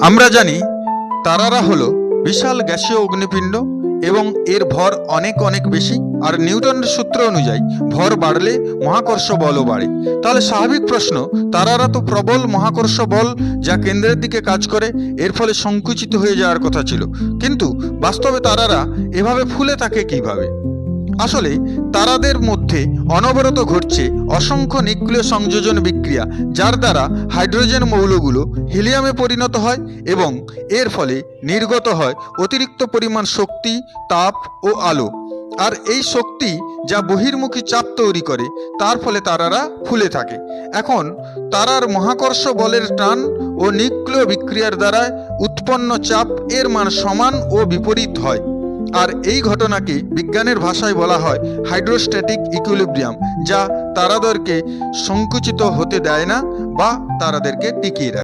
আমরা জানি তারারা হলো বিশাল গ্যাসীয় অগ্নিপিণ্ড এবং এর ভর অনেক অনেক বেশি, আর নিউটনের সূত্র অনুযায়ী ভর বাড়লে মহাকর্ষ বলও বাড়ে। তাহলে স্বাভাবিক প্রশ্ন, তারারা তো প্রবল মহাকর্ষ বল যা কেন্দ্রের দিকে কাজ করে, এর ফলে সংকুচিত হয়ে যাওয়ার কথা ছিল। কিন্তু বাস্তবে তারারা এভাবে ফুলে থাকে কীভাবে? আসলে তারাদের মধ্যে অনবরত ঘটছে অসংখ্য নিউক্লিয় সংযোজন বিক্রিয়া, যার দ্বারা হাইড্রোজেন মৌলগুলো হিলিয়ামে পরিণত হয় এবং এর ফলে নির্গত হয় অতিরিক্ত পরিমাণ শক্তি, তাপ ও আলো। আর এই শক্তি যা বহির্মুখী চাপ তৈরি করে, তার ফলে তারারা ফুলে থাকে। এখন তারার মহাকর্ষ বলের টান ও নিউক্লিয় বিক্রিয়ার দ্বারা উৎপন্ন চাপ এর মান সমান ও বিপরীত হয়। আর এই ঘটনাকে বিজ্ঞানের ভাষায় বলা হয় হাইড্রোস্ট্যাটিক ইকুইলিব্রিয়াম, যা তারাদেরকে সংকুচিত হতে দেয় না বা তারাদেরকে টিকিয়ে রাখে।